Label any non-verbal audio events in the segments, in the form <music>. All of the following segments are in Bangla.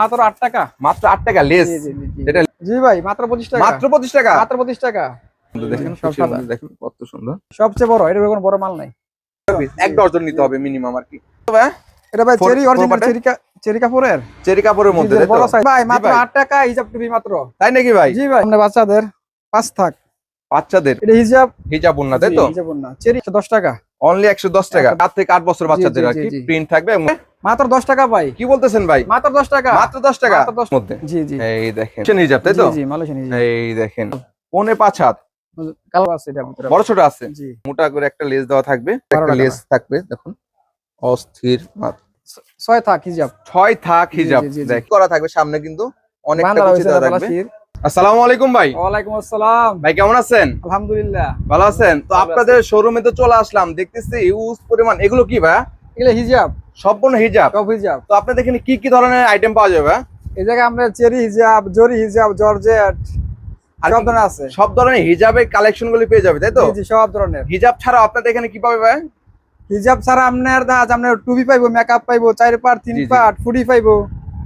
মাত্র আট টাকা? মাত্র আট টাকা লেস। জি, জি, জি, জি। এটা জি ভাই মাত্র পঁচিশ টাকা। মাত্র পঁচিশ টাকা? মাত্র পঁচিশ টাকা। দেখেন সব কুচির দেখেন কত সুন্দর। সবচেয়ে বড় এটা কোনো বড় মাল নাই। এক ডজন নিতে হবে মিনিমাম আর কি। এটা ভাই চেরি অরিজিনাল চেরি চেরি কাপড়ের? চেরি কাপড়ের মধ্যে তাই বড় সাইজ ভাই মাত্র ভাই। টাকা হিসাব টুপি মাত্র। তাই নাকি ভাই? জি ভাই আমাদের বাচ্চাদের পাঁচ থাক। বাচ্চাদের? এটা হিসাব হিজাব না তাই তো? হিসাব না চেরি দশ টাকা। অনলি একশো দশ টাকা। সাত থেকে আট বছর বাচ্চাদের আর কি। প্রিন্ট থাকবে। মাত্র দশ টাকা ভাই। কি বলতেছেন ভাই? মাত্র দশ টাকা। মাত্র দশ টাকা? মাত্র দশ- মধ্যে? জি জি। এই দেখেন। হিজাব তাই তো জি মালয়েশিয়ান এই দেখেন। পাঁচ হাত। কালো আছে এটা ভিতরে। বড় ছোট আছে? জি। মোটা করে একটা লেস দেওয়া থাকবে। একটা লেস থাকবে দেখুন। অস্থির ছয় থাক হিসাব ছয় থাক হিজাব। দেখ করা থাকবে সামনে কিন্তু। অনেকটা দেওয়া থাকবে। আসসালামু আলাইকুম ভাই। ওয়ালাইকুম আসসালাম। ভাই কেমন আছেন? আলহামদুলিল্লাহ। ভালো আছেন? তো আপনাদের শোরুমে তো চলে আসলাম। দেখতেছি ইউজ পরিমাণ। এগুলো কি ভাই? এগুলো হিজাব। সম্পূর্ণ হিজাব? সব হিজাব। তো আপনাদের এখানে কি কি ধরনের আইটেম পাওয়া যাবে? এই জায়গায় আমরা চেরি হিজাব জরি হিজাব জর্জেট আর সব ধরনের আছে। সব ধরনের হিজাবের কালেকশন গুলি পেয়ে যাবে তাই তো? সব ধরনের। হিজাব ছাড়া আপনাদের এখানে কি পাবে ভাই? হিজাব ছাড়া আপনার দাজ আপনার টুপি পাইবো মেকআপ পাইবো চার পার তিন জি। ফুডি পাইবো।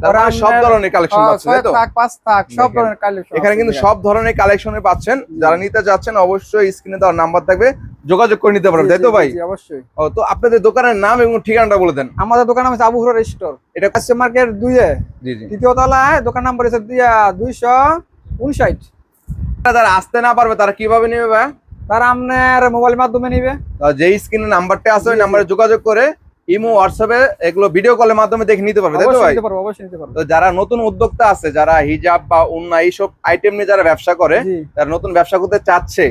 তার মানে সব ধরনের কালেকশন পাচ্ছেন তাই তো? থাক পাঁচ থাক সব ধরনের কালেকশন এখানে কিন্তু সব ধরনের কালেকশনে পাচ্ছেন। যারা নিতে যাচ্ছেন অবশ্যই স্ক্রিনে দেওয়ার নাম্বার থাকবে যোগাযোগ করে নিতে পারবেন তাই তো ভাই? অবশ্যই। ও তো আপনাদের দোকানের নাম এবং ঠিকানাটা বলে দেন। আমাদের দোকান আছে আবু হুরার স্টোর এটা কাস্টমার মার্কেট দুইয়ে জি জি। তৃতীয় তলায় দোকান নাম্বার হচ্ছে দিয়া দুইশো উনষাট। যারা আসতে না পারবে তারা কীভাবে নেবে ভাই? তারা আপনার মোবাইল মাধ্যমে নিবে। যেই স্ক্রিনে নাম্বারটা আছে ওই। নাম্বারে যোগাযোগ করে ইমো হোয়াটসঅ্যাপে এগুলো ভিডিও কলের মাধ্যমে দেখে নিতে পারবে তাই তো ভাই? অবশ্যই নিতে পারব। তো যারা নতুন উদ্যোক্তা আছে যারা হিজাব বা অন্য এইসব আইটেম নিয়ে যারা ব্যবসা করে যারা নতুন ব্যবসা করতে চাচ্ছে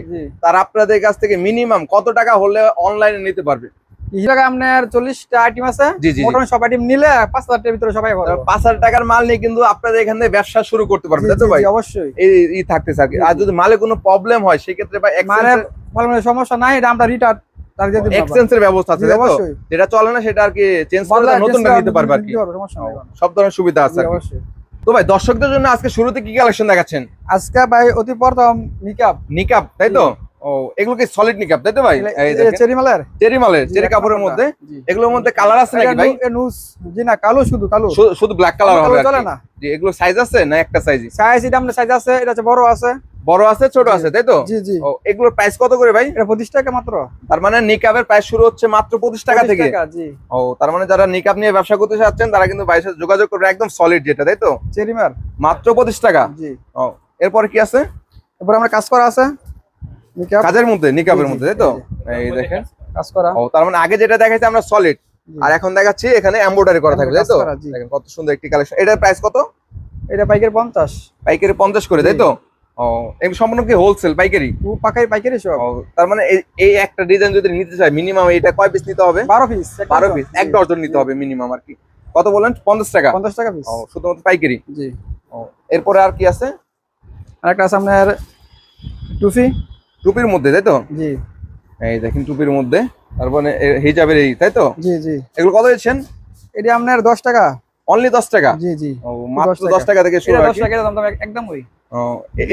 তারা আপনাদের কাছ থেকে মিনিমাম কত টাকা হলে অনলাইনে নিতে পারবে? আপনার চল্লিশটা আইটেম আছে। মোটামুটি সব আইটেম নিলে পাঁচ হাজার টাকার ভিতরে সবাই পাঁচ হাজার টাকার মাল নিয়ে কিন্তু আপনাদের এখান থেকে ব্যবসা শুরু করতে পারবে তাই তো ভাই? অবশ্যই। এই ই থাকতেছে আর যদি মালে কোনো প্রবলেম হয় সেক্ষেত্রে ভাই সমস্যা নাই এটা আমরা রিটার্ন তার দিয়ে দিবো আবার। এক্সচেঞ্জের ব্যবস্থা আছে জি, তাই তো? অবশ্যই। যেটা চলে না সেটা আর কি চেঞ্জ করে নতুনটা নিতে পারবে আর কি। দিতে পারব, সমস্যা নাই সব ধরনের সুবিধা আছে জি, আর কি। অবশ্যই। তো ভাই দর্শকদের জন্য আজকে শুরুতে কি কালেকশন দেখাচ্ছেন? আজকে ভাই অতি প্রথম নিকাপ নিকাপ তাই তো? ও এগুলো কি সলিড নিকাপ তাই তো ভাই? চেরি মালের। চেরি মালের চেরি কাপড়ের মধ্যে? এগুলোর মধ্যে কালার আছে নাকি ভাই? নুস। জি না কালো শুধু কালো। শুধু ব্ল্যাক কালার হবে চলে না। জি এগুলো সাইজ আছে না একটা সাইজই সাইজ এটা সাইজ আছে এটা হচ্ছে বড় আছে। বড় আছে ছোট আছে তাই তো? জি জি। ও এগুলোর প্রাইস কত করে ভাই? এটা পঁচিশ টাকা মাত্র। তার মানে নিকাবের প্রাইস শুরু হচ্ছে মাত্র পঁচিশ টাকা থেকে। জি। ও তার মানে যারা নিকাব নিয়ে ব্যবসা করতে চাচ্ছেন তারা কিন্তু সাথে যোগাযোগ করবে একদম সলিড যেটা তাই তো? চেরি মার মাত্র পঁচিশ টাকা? জি। ও এরপর কি আছে? এরপর আমরা কাজ করা আছে। নিকাপ কাজের মধ্যে জি, মধ্যে তাই তো? এই দেখেন। কাজ করা। ও তার মানে আগে যেটা দেখাইছে আমরা সলিড আর এখন দেখাচ্ছি এখানে এমব্রয়ডারি করা থাকবে তাই তো। দেখেন কত সুন্দর একটি কালেকশন এটার প্রাইস কত? এটা পাইকারি পঞ্চাশ। পাইকারি পঞ্চাশ করে তাই তো? ও এগুলো সম্পূর্ণ কি হোলসেল পাইকারি? পাকাই পাইকারি সব। তার মানে এই- একটা ডিজাইন যদি নিতে চাই মিনিমাম এটা কয় পিস নিতে হবে? বারো পিস বারো পিস এক ডজন নিতে হবে মিনিমাম আর কি। কত বলেন? পঞ্চাশ টাকা। পঞ্চাশ টাকা পিস শুধুমাত্র পাইকারি? জি। ও এরপরে আর কি আছে? আর একটা আছে আপনার টুপির মধ্যে তাই তো? জি। এই দেখেন টুপির মধ্যে তারপরে এ- হিজাবের এই তাই তো? জি জি। এগুলো কত দিচ্ছেন? এটা আপনার দশ টাকা। অনলি দশ টাকা? জি জি। ও মাত্র দশ টাকা। থেকে শুরু দশ টাকা দাম দাম একদম ওই।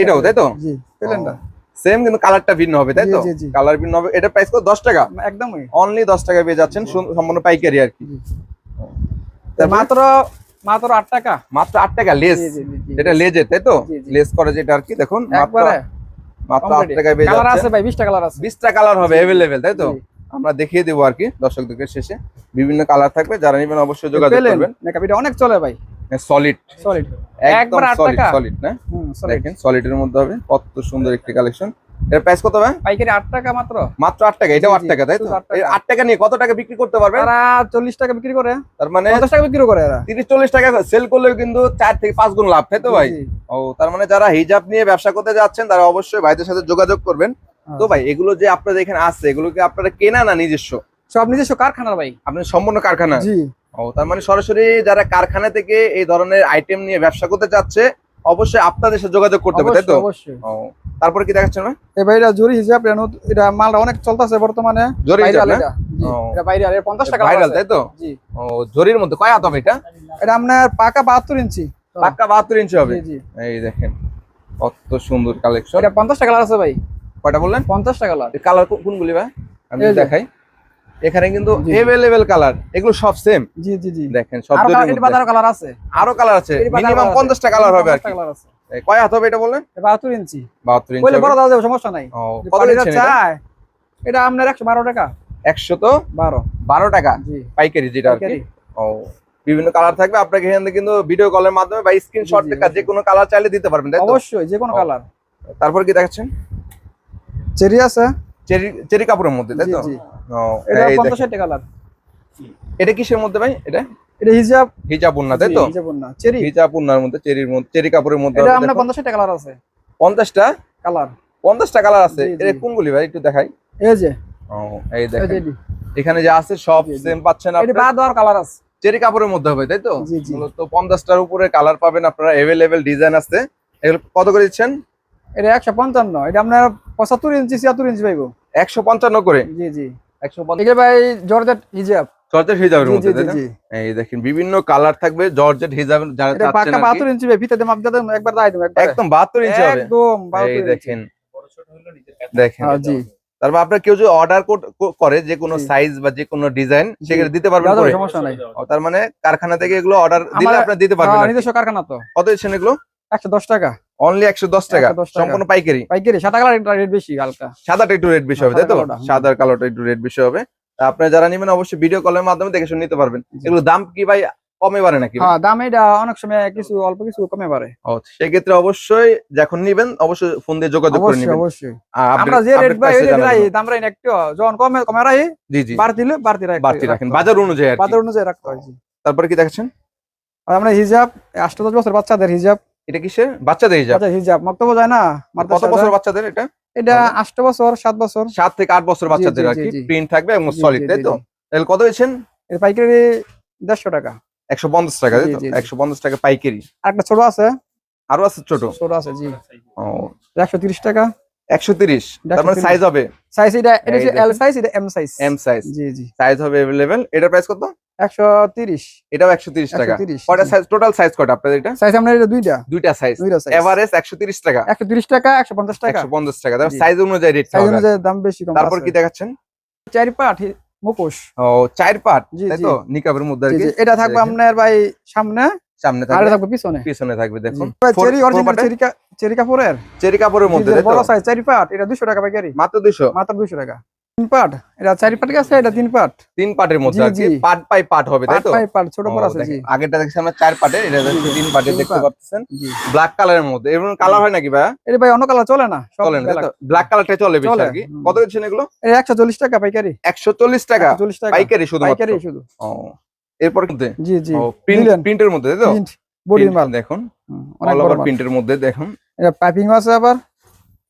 এটাও তাই তো? জি। পেলেন না সেম কিন্তু কালারটা ভিন্ন হবে তাই তো? জি, জি। কালার ভিন্ন হবে। এটা প্রাইস কত? দশ টাকা? একদম অনলি দশ টাকা পেয়ে যাচ্ছেন সম্পূর্ণ পাইকারি আর কি। মাত্র মাত্র আট টাকা? মাত্র আট টাকা লেস। এটা লেজে তাই তো। লেস করে যেটা আর কি দেখুন মাত্র মাত্র আট টাকায় পেয়ে কালার আছে ভাই বিশটা কালার আছে। বিশটা কালার হবে অ্যাভেলেবেল তাই তো? আমরা দেখিয়ে দেবো আর কি দর্শকদের শেষে। বিভিন্ন কালার থাকবে যারা নেবেন অবশ্যই যোগাযোগ করবেন। মেকআপ এটা অনেক চলে ভাই। সলিড সলিড একবার সলিড না। দেখেন সলিডের মধ্যে হবে কত সুন্দর একটি কালেকশন এর প্রাইস কত ভাই? পাইকারি টাকা মাত্র। মাত্র টাকা এটাও টাকা তাই তো? টাকা। এই আট টাকা নিয়ে কত টাকা বিক্রি করতে তারা চল্লিশ টাকা বিক্রি করে। তার মানে টাকা বিক্রি করে এরা। টাকা সেল করলেও কিন্তু চার থেকে পাঁচ গুণ লাভ তাই তো ভাই। ও তার মানে যারা হিজাব নিয়ে ব্যবসা করতে যাচ্ছেন তারা অবশ্যই ভাইদের সাথে যোগাযোগ করবেন। হ্যাঁ। তো ভাই এগুলো যে আপনাদের এখানে আছে এগুলো কি আপনারা কেনা না নিজস্ব? সব নিজস্ব কারখানার ভাই। আপনার সম্পূর্ণ কারখানা? জি। ও তার মানে সরাসরি যারা কারখানা থেকে এই ধরনের আইটেম নিয়ে ব্যবসা করতে চাচ্ছে অবশ্যই আপনাদের সাথে যোগাযোগ করতে হবে তাই তো? অবশ্যই, তারপরে কি দেখাচ্ছেন ভাই? এবার এটা জরি হিসাব এটা এটা মালটা অনেক চলতেছে বর্তমানে। জরি ভাইরাল না? এটা। এটা ভাইরাল এর পঞ্চাশ টাকা ভাইরাল তাই তো? জি। ও জরির মধ্যে কয় হাত হবে এটা? এটা আপনার পাকা বাহাত্তর ইঞ্চি। পাক্কা বাহাত্তর ইঞ্চি হবে? জি জি। এই দেখেন কত সুন্দর কালেকশন এটা পঞ্চাশ টাকা আছে ভাই। কয়টা বললেন? পঞ্চাশ টাকা লাখ কালার কোনগুলি ভাই? আমি দেখাই। এখানে কিন্তু। এভেলেবেল কালার এগুলো সব সেম জি জি জি। দেখেন সব আরও কালার- আছে। আরও কালার আছে। মিনিমাম colour আছে। পঞ্চাশটা কালার হবে আর কি। 50 কালার আছে। এই কয় হাত হবে এটা বললেন? এটা 72 ইঞ্চি। বাহাত্তর ইঞ্চি বলে বড় দাও যাবে সমস্যা নাই। ও, কত এটা? চায় এটা আপনার 112 টাকা। একশো তো? 12 বারো টাকা? জি। পাইকারি যেটা আর কি। ও বিভিন্ন কালার থাকবে। আপনাকে এখান কিন্তু ভিডিও কলের মাধ্যমে বা স্ক্রিনশট থেকে যে কোনো কালার চাইলে দিতে পারবেন তাই তো? অবশ্যই যে কোনো কালার তারপর কি দেখাচ্ছেন? চেরি আছে। চেরি চেরি কাপড়ের মধ্যে তাই তো? এটা 50 দেখেন। 60 এটা কিসের মধ্যে ভাই? এটা? এটা হিজাব। হিজাব উন্না তাই তো? হিজাব না চেরি। হিজাব উন্নার মধ্যে চেরির মধ্যে চেরি কাপড়ের মধ্যে এটা হবে 50 60 কালার আছে। পঞ্চাশটা? কালার পঞ্চাশটা কালার আছে। এটা কোনগুলি ভাই? একটু দেখাই। এই যে। ও এই এই দেখেন এখানে যা আছে সব। সেম পাচ্ছেন এটি বাদ কালার আছে। চেরি কাপড়ের মধ্যে হবে তাই তো। মূলত পঞ্চাশটার উপরে কালার পাবেন আপনারা। এভেলেবেল ডিজাইন আছে। এগুলো কত করে দিচ্ছেন? এটা 155 এটা আপনার 75 ইঞ্চি 76 ইঞ্চি পাইবো। একশো পঞ্চান্ন করে? জি জি। ভাই জর্জেট হিজাব। জর্জেট হিজাবের মধ্যে জি এই দেখেন বিভিন্ন কালার থাকবে জর্জেট হিজাব যারা চাচ্ছেন পাক্কা 72 ইঞ্চি ভাই ভিতরে মাপ দিতে একবার দাই দেব একদম বাহাত্তর ইঞ্চি হবে। একদম 72 এই দেখেন দেখেন। হ্যাঁ, জি। তারপর আপনার কেউ যদি অর্ডার করে যে কোনো সাইজ বা যে কোনো ডিজাইন। সেখানে দিতে পারবেন সমস্যা নাই। তার মানে কারখানা থেকে এগুলো অর্ডার দিলে আপনারা দিতে পারবেন হ্যাঁ। নিজস্ব কারখানা তো। কত এগুলো? 110 টাকা। অনলি একশো দশ টাকা। 110 টাকা। সম্পূর্ণ পাইকারি। পাইকারি সাদা কালার রেট বেশি হালকা। সাদাটা একটু রেট বেশি হবে তাই তো? সাদা কালোটা একটু রেট বেশি হবে। তা আপনারা যারা নেবেন অবশ্যই ভিডিও কলের মাধ্যমে দেখে শুনে নিতে পারবেন। এগুলো দাম কি ভাই কমে পারে নাকি? হ্যাঁ দাম এটা অনেক সময় কিছু অল্প কিছু কমে পারে ও সেক্ষেত্রে অবশ্যই যখন নিবেন অবশ্যই ফোন দিয়ে যোগাযোগ করে নেবেন। অবশ্যই। আমরা যে রেট ভাই ওই রেট। রাই দাম রাই একটু। যখন কমে কমে রাই জি জি। বাড়তি দিলে বাড়তি রাখতে বাড়তি রাখেন। বাজার অনুযায়ী বাজার অনুযায়ী রাখতে হয়। তারপরে কি দেখাচ্ছেন? আমরা হিজাব আটটা বছর বাচ্চাদের হিজাব এটা কিসের? বাচ্চাদের হিজাব। হিজাব। মক্তব যায় না কত বছর বাচ্চাদের এটা? এটা আট বছর সাত বছর। সাত থেকে আট বছর বাচ্চাদের আর কি। প্রিন্ট থাকবে এবং সলিড তাই তো। তাহলে কত হয়েছেন এর পাইকারি দেড়শো টাকা। একশো পঞ্চাশ টাকা তাই তো? জি, জি। একশো পঞ্চাশ টাকা পাইকারি। আর একটা ছোট আছে? আরও আছে ছোট? ছোট আছে জি। ও। একশো তিরিশ টাকা। একশো তিরিশ। তার মানে সাইজ হবে? সাইজ এটা এটা এল সাইজ এটা এম সাইজ এম সাইজ জি জি। সাইজ হবে অ্যাভেলেবেল এটার প্রাইস কত? একশো তিরিশ। এটাও একশো তিরিশ টাকা। 130 কয়টা সাইজ টোটাল সাইজ কয়টা আপনাদের এটা? সাইজ আমরা এটা দুইটা। দুইটা সাইজ এভারেজ টাকা। একশো তিরিশ টাকা একশো পঞ্চাশ টাকা। একশো পঞ্চাশ টাকা। সাইজ অনুযায়ী রেট সাইজ অনুযায়ী দাম বেশি কম তারপর কি দেখাচ্ছেন? চারি পাট মুখোশ। ও চার তাই তো? নিকাবের মধ্যে আর কি? এটা থাকবে আপনার ভাই সামনে। সামনে থাকবে। পিছনে। পিছনে থাকবে দেখুন। চেরি অরিজিনাল চেরি কা- চেরি কাপড়ের। চেরি কাপড়ের মধ্যে? বড় সাইজ চারি পাট এটা টাকা পাইকারি মাত্র দুইশো মাত্র দুশো টাকা। তিন পাট? এটা চারি পাট আছে এটা তিন পাট? তিন মধ্যে বাই হবে তাই তো? পাট ছোট আছে জি। আগেরটা দেখছি আমরা চার এটা তিন পার্টে তিন দেখতে part। পাচ্ছেন। ব্ল্যাক কালারের মধ্যে কালার হয় নাকি এটা ভাই অন্য কালার চলে না চলে না ব্ল্যাক কালারটা চলে বেশি চলে, আর কি। কত দিচ্ছেন এগুলো? এটা একশো চল্লিশ টাকা পাইকারি। একশো চল্লিশ টাকা? চল্লিশ টাকা। পাইকারি শুধুমাত্র? পাইকারি শুধু। ও এরপর জি জি। প্রিন্টের মধ্যে তাই তো? প্রিন্ট মাল দেখুন। অল বড় ওভার প্রিন্টের মধ্যে দেখুন। এটা পাইপিং আছে আবার।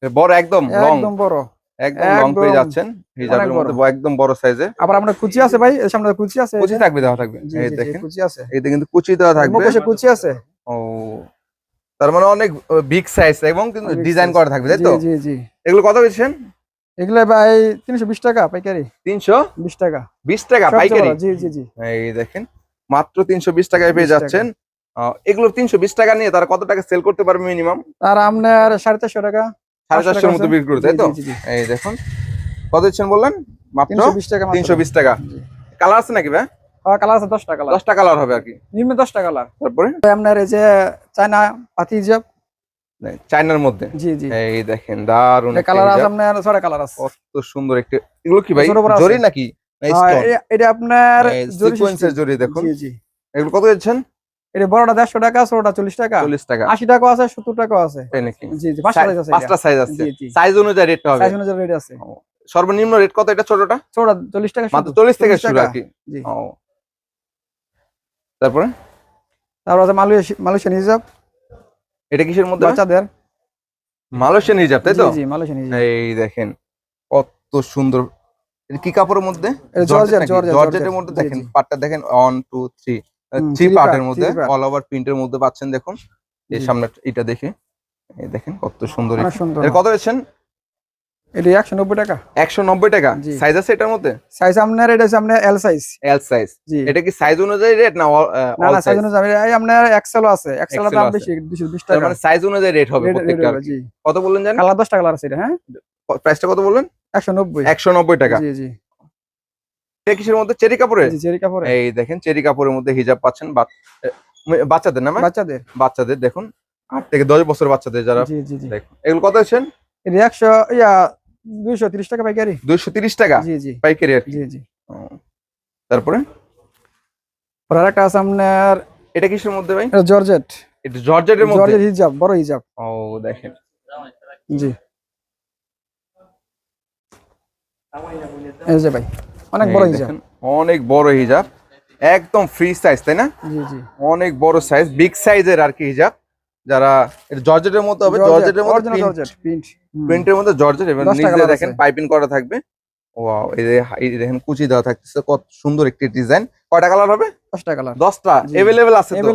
বড় একদম লং একদম বড়। একদম লং পেয়ে যাচ্ছেন হিজাবের মধ্যে একদম বড় সাইজে আবার আমরা কুচি আছে ভাই এর সামনে কুচি আছে? কুচি থাকবে দেওয়া থাকবে। এই জি, জি, দেখেন কুচি আছে। এতে কিন্তু কুচি দেওয়া থাকবে। মুখোশে কুচি আছে। ও তার মানে অনেক বিগ সাইজ এবং কিন্তু ডিজাইন করা থাকবে তাই তো? জি জি। এগুলো কত বেচছেন? এগুলো ভাই তিনশো বিশ টাকা পাইকারি। তিনশো? বিশ টাকা। বিশ টাকা পাইকারি? জি জি জি। এই দেখেন মাত্র তিনশো বিশ টাকায় পেয়ে যাচ্ছেন। এগুলো তিনশো বিশ টাকা নিয়ে তারা কত টাকা সেল করতে পারবে মিনিমাম আর আপনার সাড়ে চারশো টাকা। সাড়ে চারশোর মতো বিক্রি করবে তাই তো। এই দেখুন কত দিচ্ছেন বললেন? মাত্র তিনশো বিশ টাকা টাকা। কালার আছে নাকি ভাই? কালার আছে দশটা কালার। দশটা কালার হবে আর কি। নিম্ন দশটা কালার। তারপরে? আপনার এই যে চায়না পাতি হিজাব চাইনার মধ্যে? জি জি। এই দেখেন দারুণ কালার আছে আপনার ছটা কালার আছে। কত সুন্দর একটা এগুলো কি ভাই। জরি নাকি? এ- এটা আপনার জরি সিকোয়েন্সের জরি দেখুন। জি জি। এগুলো কত দিচ্ছেন? এটা টাকা টাকা। 40 টাকা। 80 টাকা আছে 70 টাকা আছে। সর্বনিম্ন রেট কত এটা ছোটটা? ছোটটা টাকা থেকে তারপরে? তারপর আছে মালয়েশিয়া মালয়েশিয়ান হিজাব। এটা কিসের মধ্যে? বাচ্চাদের। মালয়েশিয়ান হিজাব তাই তো? এই দেখেন কত সুন্দর। কি কাপড়ের মধ্যে? জর্জেটের মধ্যে দেখেন পাটটা দেখেন 1 2 3 চিপ আর্টের মধ্যে অল ওভার প্রিন্টের মধ্যে পাচ্ছেন দেখুন। এই সামনে এটা দেখে। দেখেন কত সুন্দর এটা। কত হয়েছেন এটা 190 টাকা। 190 টাকা? সাইজ আছে এটার মধ্যে? সাইজ আপনার এটা আছে আপনার এল সাইজ এল সাইজ এটা কি সাইজ অনুযায়ী রেট না অল সাইজ অনুযায়ী আপনার এক্সেল আছে। এক্সেল দাম বেশি 220 টাকা। মানে সাইজ অনুযায়ী রেট হবে প্রত্যেকটা কত বললেন জানেন? কালার 10 টাকা কালার আছে এটা হ্যাঁ? প্রাইসটা কত বললেন? 190 190 টাকা। জি জি। কিসের মধ্যে? চেরি কাপড়ে চেরি কাপড়ে এই দেখেন চেরি কাপড়ের মধ্যে হিজাব পাচ্ছেন বাচ- বাচ্চাদের না বাচ্চাদের। বাচ্চাদের দেখুন। আট থেকে দশ বছর বাচ্চাদের যারা দেখুন। এগুলো কত আছেন একশো ইয়া দুইশো তিরিশ টাকা পাইকারি। দুইশো তিরিশ টাকা? জি জি। পাইকারি আর জি জি। তারপরে? আছে আপনার এটা কিসের মধ্যে ভাই? এটা জর্জেট। এটা জর্জেটের মধ্যে? জর্জেট হিজাব বড় হিজাব। ও দেখেন। জি। এই যে ভাই। অনেক বড় হিজাব। অনেক বড় হিজাব। একদম ফ্রি সাইজ তাই না? জি জি। অনেক বড় সাইজ বিগ সাইজের আর কি হিজাব। যারা জর্জেটের মতো হবে জর্জেটের প্রিন্ট প্রিন্টের মধ্যে জর্জেট এবং নিচে দেখেন। পাইপিং করা থাকবে। ওয়াও এই এই দেখেন কুচি দেওয়া থাকতেছে। কত সুন্দর একটি ডিজাইন কয়টা কালার হবে? দশটা কালার দশটা। এভেলেবেল আছে তো?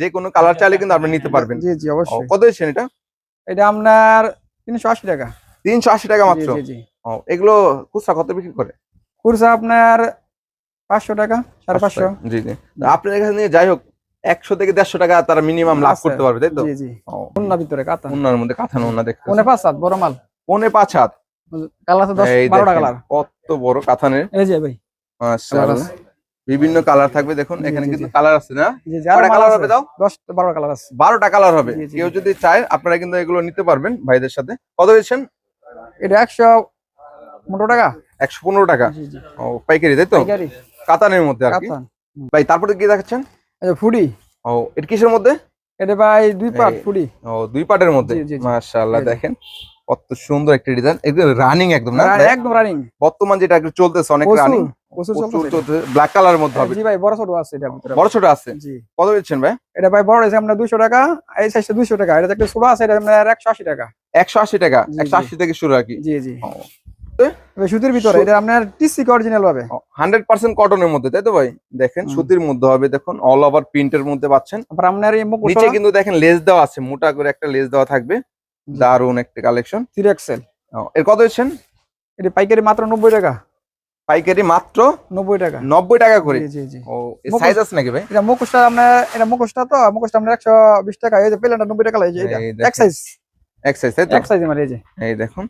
যে কোনো কালার চাইলে কিন্তু আপনি নিতে পারবেন। জি জি অবশ্যই। কত দিচ্ছেন এটা? এটা আপনার তিনশো আশি টাকা। তিনশো আশি টাকা মাত্র? জি জি। এগুলো খুচরা কত বিক্রি করে? কুরসা আপনার পাঁচশো টাকা সাড়ে পাঁচশো জি জি। আপনার এখানে নিয়ে যাই হোক একশো থেকে দেড়শো টাকা তারা মিনিমাম লাভ করতে পারবে তাই তো? জি ভিতরে কাতা উন্নার মধ্যে কাঁথানো উন্না দেখতে পাঁচ সাত বড় মাল। পনে পাঁচ হাত। কালার দশ বারোটা কালার। কত বড় কাঁথানের। এই যে ভাই। বিভিন্ন কালার থাকবে দেখুন এখানে কিন্তু কালার আছে না? আছে। হবে তাও? দশ বারো কালার আছে। বারোটা কালার হবে। কেউ যদি চায় আপনারা কিন্তু এগুলো নিতে পারবেন ভাইদের সাথে। কত দিচ্ছেন এটা একশো পনেরো টাকা? একশো পনেরো টাকা। ও পাইকারি তাই তো? কাতানের মধ্যে আর কি? ভাই তারপরে কি দেখাচ্ছেন? ফুডি। ও এটা কিসের মধ্যে? এটা ভাই দুই পার্ট ফুডি। ও দুই পার্টের মধ্যে। মাশাআল্লাহ দেখেন। কত সুন্দর একটা ডিজাইন একদম রানিং একদম না? একদম রানিং বর্তমান যেটা একটু চলতেছে অনেক রানিং ব্ল্যাক কালারের মধ্যে হবে। জি ভাই বড় ছোট আছে এটা বড় ছোট আছে? জি। কত দিচ্ছেন ভাই? এটা ভাই বড় আছে আমরা দুশো টাকা এই সাইজটা দুশো টাকা। এটা একটা ছোট আছে এটা একশো আশি টাকা। একশো আশি টাকা। জি, একশো জি। আশি থেকে শুরু আর কি? জি জি। সুতির ভিতরে এটা আপনার টিসি অরিজিনাল পাবে হান্ড্রেড পার্সেন্ট কটনের মধ্যে তাই তো ভাই? দেখেন সুতির মধ্যে হবে দেখুন অল ওভার প্রিন্টের মধ্যে পাচ্ছেন। আপনার এই মুখ নিচে কিন্তু দেখেন লেস দেওয়া আছে মোটা করে একটা লেস দেওয়া থাকবে। দারুণ একটা কালেকশন থ্রি এক্সেল এর কত দিচ্ছেন? এটা পাইকারি মাত্র নব্বই টাকা। পাইকারি মাত্র নব্বই টাকা। নব্বই টাকা করে? জি জি ও সাইজ আছে নাকি ভাই? এটা মুখোশটা আপনার এটা মুখোশটা তো মুখোশটা আপনার একশো বিশ টাকা এই যে পেলেনটা নব্বই টাকা লাগে এটা। এক সাইজ এক সাইজ তাই তো? এক সাইজ আমার এই যে। এই দেখুন।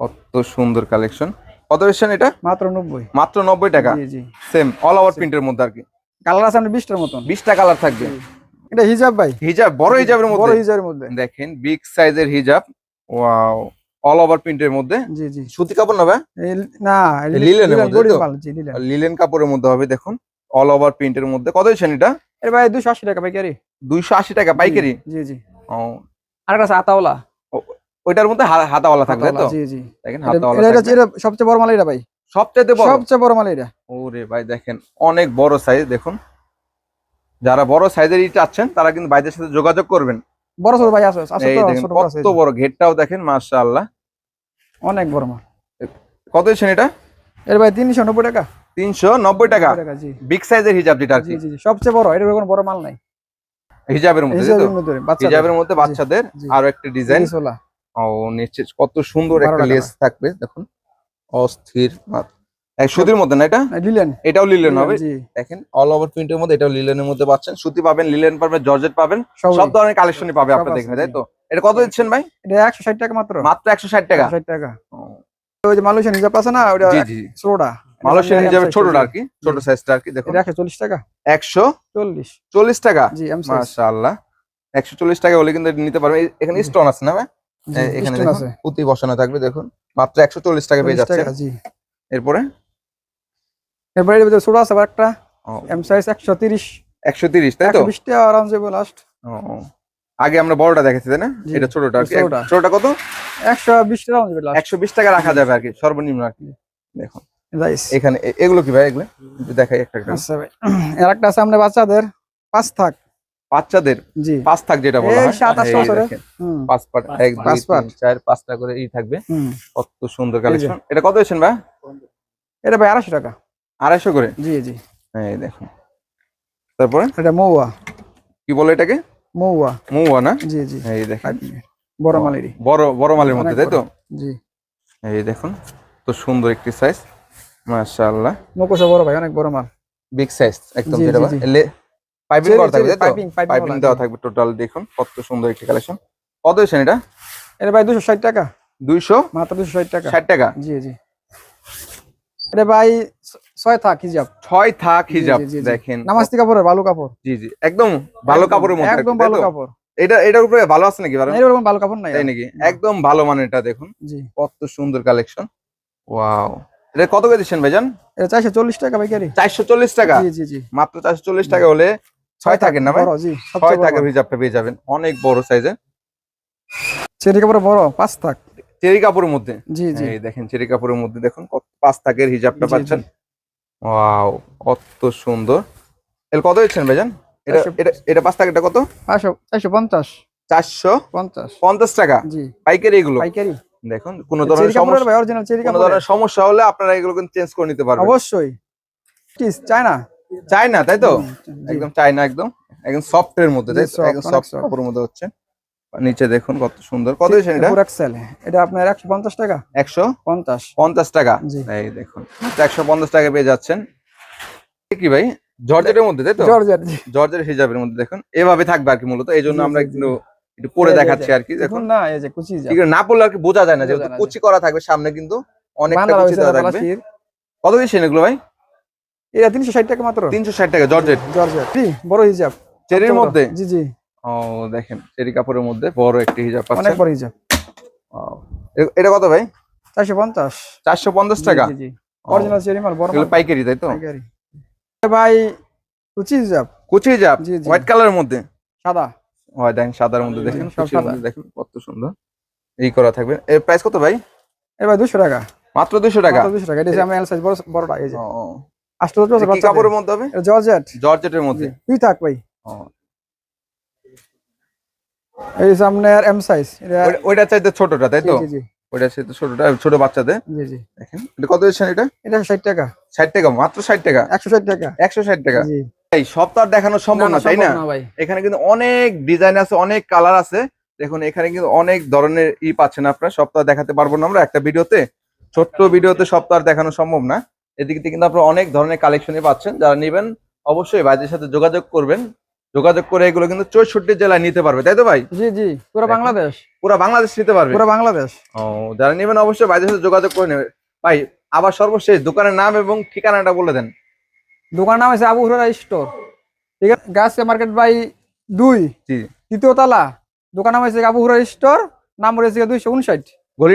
কত সুন্দর কালেকশন কত দিচ্ছেন এটা? মাত্র নব্বই। মাত্র নব্বই টাকা? সেম অল ওভার প্রিন্টের মধ্যে আর কি? কালার আছে বিশটার মতন। বিশটা কালার থাকবে। এটা হিজাব ভাই। হিজাব বড় হিজাবের বড় মধ্যে হিজাবের মধ্যে। দেখেন বিগ সাইজের হিজাব। ওয়াও অল ওভার প্রিন্টের মধ্যে। জি জি। সুতি কাপড় না ভাই? না লিলেনের মধ্যে লিলেন কাপড়ের মধ্যে হবে দেখুন অল ওভার প্রিন্টের মধ্যে। কত দিচ্ছেন এটা? এর ভাই দুশো আশি টাকা পাইকারি। দুইশো আশি টাকা পাইকারি? জি জি। ও। আর একটা আতাওলা। ওইটার মধ্যে হাতাওয়ালা থাকবে তো? জি জি। দেখেন হাতাওয়ালা এটা- এটা সবচেয়ে বড় মাল এটা ভাই। সবচাইতে বড়? সবচেয়ে বড় মাল এটা। ওরে ভাই দেখেন অনেক বড় সাইজ দেখুন। যারা বড় সাইজের ই চাচ্ছেন তারা কিন্তু ভাইদের সাথে যোগাযোগ করবেন। বড় ছোট ভাই আছে আছে তো কত বড় ঘেরটাও দেখেন মাশাআল্লাহ। অনেক বড় মাল। কত দিচ্ছেন এটা? এর ভাই তিনশো নব্বই টাকা। তিনশো নব্বই টাকা। জি। বিগ সাইজের হিজাব যেটা আর কি। জি জি সবচেয়ে বড় এর কোনো বড় মাল নাই। হিজাবের মধ্যে? হিজাবের মধ্যে বাচ্চাদের। আরও একটা ডিজাইন ও নিচে কত সুন্দর একটা লেস থাকবে দেখুন। অস্থির সুতির মধ্যে না এটা? লিলেন। এটাও লিলেন হবে? দেখেন অল ওভার প্রিন্টের মধ্যে এটাও লিলেনের মধ্যে পাচ্ছেন। সুতি পাবেন লিলেন পাবেন জর্জেট পাবেন সব ধরনের কালেকশনই পাবে আছে, এখানে তাই তো? এটা কত দিচ্ছেন ভাই? এটা একশো ষাট টাকা মাত্র। মাত্র একশো ষাট টাকা? ষাট টাকা। ওই যে মালয়েশিয়ান হিজাব আছে না ওটা ছোটটা। মালয়েশিয়ান হিজাবের ছোটটা আর কি ছোট সাইজটা আর কি দেখুন। এটা একশো চল্লিশ টাকা। একশো চল্লিশ। চল্লিশ টাকা? জি মাশাআল্লাহ। একশো চল্লিশ টাকা হলে কিন্তু নিতে পারবেন এই- এখানে স্টোন আছে না ভাই? এখানে পুঁতি বসানো থাকবে দেখুন। মাত্র একশো চল্লিশ টাকা পেয়ে যাচ্ছে। এরপরে? এরপরে ছোট আছে একটা এম সাইজ একশো তিরিশ। একশো তিরিশ তাই তো? একশো বিশ টাকা আরাম যাব লাস্ট। আগে আমরা বড়টা দেখেছি তাই না? এটা ছোটটা ছোটটা। কত? একশো বিশ টাকা একশো বিশ টাকা রাখা যাবে আর কি সর্বনিম্ন আর কি। দেখুন। এখানে এগুলো কি ভাই এগুলো? দেখাই একটা একটা। আচ্ছা <clears throat> একটা আছে আমাদের বাচ্চাদের পাঁচ থাক। বাচ্চাদের পাঁচ থাক যেটা বলা হয়। সাত আট বছরের। পাঁচ পাট এক দুই। তিন চার পাঁচটা করে ই থাকবে। কত সুন্দর কালেকশন এটা কত হয়েছেন ভাই? এটা ভাই আড়াইশো টাকা। আড়াইশো করে? জি জি। এই দেখুন। তারপরে? এটা মৌয়া। কি বলে এটাকে? মৌয়া। মৌয়া না? জি জি। এই দেখেন। বড় মালেরই। বড় বড় মালের মধ্যে তাই তো? জি। এই দেখুন তো সুন্দর একটি সাইজ মাশাআল্লাহ। মুখোশা বড় ভাই অনেক বড় মাল। বিগ সাইজ একদম যেটা। পাইপিং করা থাকবে piping পাইপিং দেওয়া থাকবে টোটাল দেখুন কত সুন্দর একটি কালেকশন কত এটা? এটা ভাই দুশো ষাট টাকা। দুইশো? মাত্র দুশো ষাট টাকা। ষাট টাকা? জি জি। এটা ভাই ছয় থাক হিজাব। ছয় থাক হিজাব। দেখেন। কাপড়ের ভালো কাপড়। জি জি একদম ভালো কাপড়ের মধ্যে একদম ভালো কাপড়। এটা এটার উপরে ভালো আছে নাকি? এরকম ভালো কাপড় নাই তাই নাকি? একদম ভালো মানে এটা দেখুন। জি। কত সুন্দর কালেকশন ওয়াও। এটা কত করে দিচ্ছেন ভাইজান? এটা চারশো চল্লিশ টাকা পাইকারি। চারশো চল্লিশ টাকা? জি জি জি। মাত্র চারশো চল্লিশ টাকা হলে ছয় থাকেন না ভাই? ছয় থাকের হিজাবটা পেয়ে যাবেন। অনেক বড় সাইজের চেরি কাপড় বড় পাঁচ থাক। চেরি কাপড়ের মধ্যে? জি জি। দেখেন চেরি কাপড়ের মধ্যে দেখুন কত পাঁচ থাকের হিজাবটা পাচ্ছেন। ওয়াও কত সুন্দর। এর কত দিচ্ছেন ভাইজান? এটা এটা এটা পাঁচ থাকেরটা কত? পাঁচশো চারশো পঞ্চাশ। চারশো পঞ্চাশ। পঞ্চাশ টাকা? জি। পাইকারি এগুলো? পাইকারি। দেখুন কোনো ধরনের সমস্যা অরিজিনাল চেরি কোনো ধরনের সমস্যা হলে আপনারা এগুলো কিন্তু চেঞ্জ করে নিতে পারবেন। অবশ্যই। কি চাই না তাই তো? একদম চাই না একদম একদম। সফট এর মধ্যে তাই তো? একদম সফট। কাপড়ের মধ্যে হচ্ছে। নিচে দেখুন কত সুন্দর। কত দিয়েছেন এটা? পুরো এক্সেল এটা আপনার একশো পঞ্চাশ টাকা? একশো? পঞ্চাশ। পঞ্চাশ টাকা? এই দেখুন একশো পঞ্চাশ টাকা পেয়ে যাচ্ছেন। কি ভাই? জর্জেটের মধ্যে তাই তো? জর্জেট জর্জের হিজাবের মধ্যে দেখুন। এভাবে থাকবে আর কি মূলত। এই জন্য আমরা জি, একটু পরে দেখাচ্ছি আর কি দেখুন। না এই যে কুচি না পড়লে আর কি বোঝা যায় না যেহেতু কুচি করা থাকবে সামনে কিন্তু অনেকটা কুচি দেওয়া থাকবে। কত দিচ্ছেন এগুলো ভাই? এটা তিনশো ষাট টাকা মাত্র? তিনশো ষাট টাকা জর্জেট। জর্জেট। জি বড় হিজাব। চেরির মধ্যে? জি জি। ও দেখেন চেরি কাপড়ের মধ্যে বড় একটি হিজাব অনেক বড় হিজাব. এটা কত ভাই? চারশো পঞ্চাশ। চারশো পঞ্চাশ টাকা? জি জি অরিজিনাল চেরি মাল বড় মাল। পাইকারি তাই তো? পাইকারি। ভাই কুচি হিজাব। কুচি হিজাব। হোয়াইট কালারের মধ্যে? সাদা। হয় দেখেন সাদার মধ্যে দেখেন সব সাদা। দেখেন কত সুন্দর। এই করা থাকবে। এর প্রাইস কত ভাই? এ ভাই দুশো টাকা। মাত্র দুশো টাকা? দুশো টাকা। এটা আমি এল সাইজ বড় বড়টা এই যে। ও, ও। বছর এটা কাপড়ের মধ্যে হবে? জর্জেট। জর্জেটের মধ্যে। তুই থাক ভাই। এই যে আপনার এম সাইজ ওইটা চাইতে ছোটটা তাই তো? জি জি। ওইটা চাইতে ছোটটা ছোট বাচ্চাদের? জি জি। দেখেন এটা কত দিচ্ছেন এটা? এটা ষাট টাকা। ষাট টাকা মাত্র ষাট টাকা? একশো ষাট টাকা। একশো ষাট টাকা? জি। এই সপ্তাহ দেখানো সম্ভব না তাই না? এখানে কিন্তু অনেক ডিজাইন আছে অনেক কালার আছে। দেখুন এখানে কিন্তু অনেক ধরনের ই পাচ্ছেন আপনারা সপ্তাহ দেখাতে পারব না আমরা একটা ভিডিওতে। ছোট্ট ভিডিওতে সপ্তাহ আর দেখানো সম্ভব না। এদিকে থেকে কিন্তু আপনারা অনেক ধরনের কালেকশনই পাচ্ছেন। যারা নেবেন অবশ্যই ভাইদের সাথে যোগাযোগ করবেন। যোগাযোগ করে এগুলো কিন্তু চৌষট্টি জেলায় নিতে পারবে তাই তো ভাই? জি জি পুরো বাংলাদেশ। পুরো বাংলাদেশ নিতে পারবে। পুরো বাংলাদেশ। ও যারা নেবেন অবশ্যই ভাইদের সাথে যোগাযোগ করে নেবে। ভাই আবার সর্বশেষ দোকানের নাম এবং ঠিকানাটা বলে দেন। দোকানের নাম আছে আবু হুরারা স্টোর ঠিক আছে? গাছ মার্কেট বাই দুই জি। তৃতীয় তালা। দোকান নাম আছে আবু হুরারা স্টোর নাম রয়েছে দুইশো উনষাট। গলি